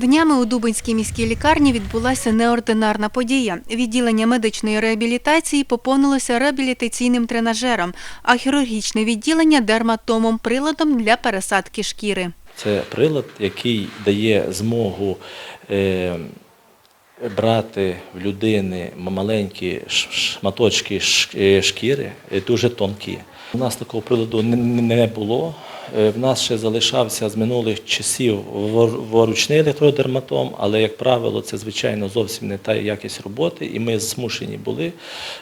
Днями у Дубинській міській лікарні відбулася неординарна подія. Відділення медичної реабілітації поповнилося реабілітаційним тренажером, а хірургічне відділення дерматомом приладом для пересадки шкіри. Це прилад, який дає змогу е, брати в людини маленькі шматочки е, шкіри, е, дуже тонкі. У нас такого приладу не- було. Е, В нас ще залишався з минулих часів воручний електродерматом, але, як правило, це, звичайно, зовсім не та якість роботи, і ми змушені були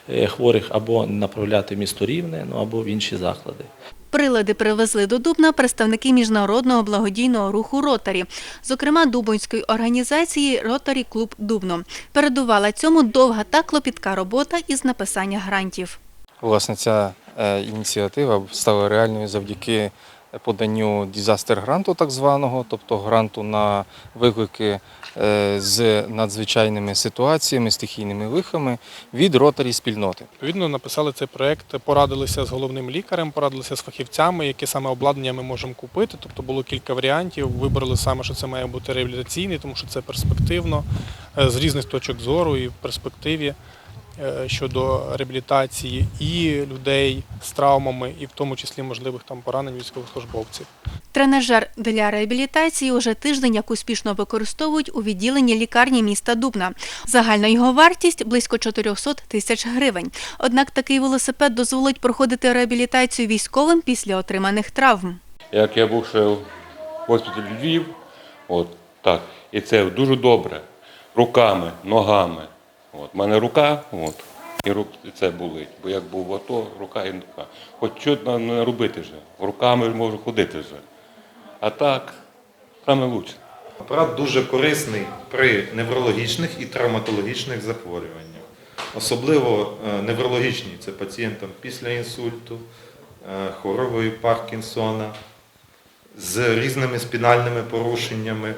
е, хворих або направляти в місто Рівне, ну, або в інші заклади. Прилади привезли до Дубна представники міжнародного благодійного руху «Ротарі», зокрема Дубонської організації «Ротарі Клуб Дубно». Передувала цьому довга та клопітка робота із написання грантів. Власне, ця е, ініціатива стала реальною завдяки поданню дізастер гранту, так званого, тобто гранту на виклики е, з надзвичайними ситуаціями, стихійними лихами від ротарі спільноти. Відповідно, написали цей проект, порадилися з головним лікарем, порадилися з фахівцями, яке саме обладнання ми можемо купити. Тобто було кілька варіантів. Вибрали саме, що це має бути реабілітаційний, тому що це перспективно е, з різних точок зору і в перспективі щодо реабілітації і людей з травмами, і в тому числі можливих там поранень військовослужбовців. Тренажер для реабілітації уже тиждень як успішно використовують у відділенні лікарні міста Дубна. Загальна його вартість близько 400 тисяч гривень. Однак такий велосипед дозволить проходити реабілітацію військовим після отриманих травм. Як я був ще в госпіталі Львів, от так, і це дуже добре. Руками, ногами. От, в мене рука, от, і рук, це болить. Бо як був АТО, рука і рука. Хоч не- не робити вже. Руками можу ходити вже. А так, саме лучше. Апарат дуже корисний при неврологічних і травматологічних захворюваннях. Особливо е, неврологічні це пацієнтам після інсульту, е, хворобою Паркінсона, з різними спінальними порушеннями.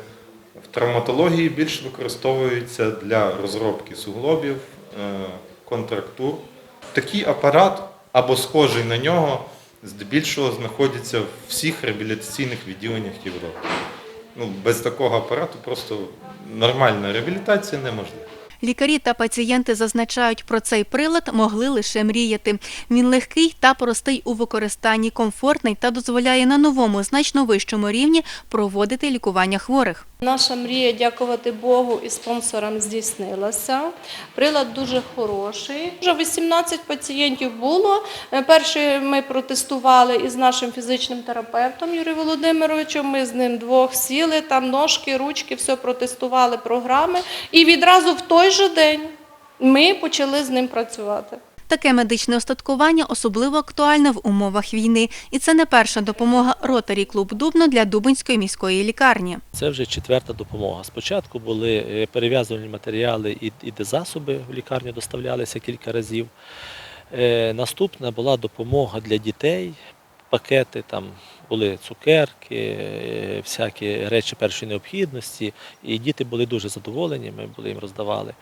В травматології більш використовується для розробки суглобів, е, контрактур. Такий апарат або схожий на нього здебільшого знаходиться в всіх реабілітаційних відділеннях Європи. Ну, без такого апарату просто нормальна реабілітація неможлива. Лікарі та пацієнти зазначають, про цей прилад могли лише мріяти. Він легкий та простий у використанні, комфортний та дозволяє на новому, значно вищому рівні проводити лікування хворих. Наша мрія, дякувати Богу і спонсорам здійснилася. Прилад дуже хороший. Вже 18 пацієнтів було. Е, Перший ми протестували із нашим фізичним терапевтом Юрієм Володимировичем. Ми з ним двох сіли, там ножки, ручки, все протестували програми. І відразу в той же день ми почали з ним працювати. Таке медичне остаткування особливо актуальне в умовах війни. І це не перша допомога Ротарі Клуб Дубно для Дубинської міської лікарні. Це вже четверта допомога. Спочатку були е, перев'язувальні матеріали і, і засоби в лікарню доставлялися кілька разів. Е, Наступна була допомога для дітей. Пакети там були цукерки, е, всякі речі першої необхідності, і діти були дуже задоволені. Ми були їм роздавали.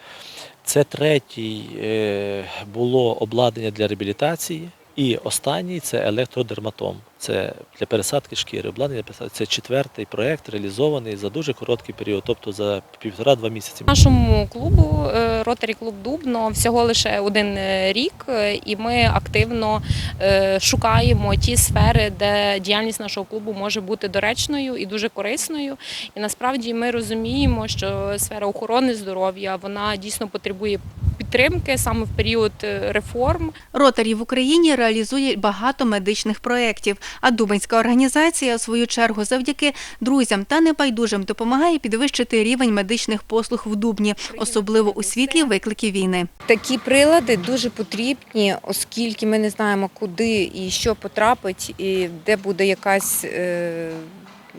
Це третій е, було обладнання для реабілітації. І останній це електродерматом. Це для пересадки шкіри. Обладнання. Це четвертий проєкт, реалізований за дуже короткий період, тобто за півтора-два місяці. Нашому клубу е, Ротарі Клуб Дубно всього лише один е, рік, е, і ми активно е, шукаємо ті сфери, де діяльність нашого клубу може бути доречною і дуже корисною. І насправді ми розуміємо, що сфера охорони здоров'я вона дійсно потребує підтримки саме в період е, реформ. Ротарі в Україні реалізує багато медичних проєктів, а Дубинська організація, у свою чергу, завдяки друзям та небайдужим допомагає підвищити рівень медичних послуг в Дубні, особливо у світлі викликів війни. Такі прилади дуже потрібні, оскільки ми не знаємо, куди і що потрапить, і де буде якась е,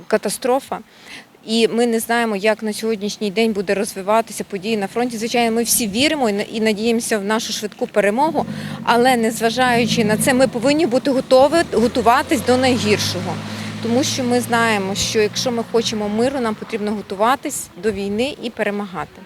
катастрофа. І ми не знаємо, як на сьогоднішній день буде розвиватися події на фронті. Звичайно, ми всі віримо і надіємося в нашу швидку перемогу, але незважаючи на це, ми повинні бути готові готуватись до найгіршого. Тому що ми знаємо, що якщо ми хочемо миру, нам потрібно готуватись до війни і перемагати.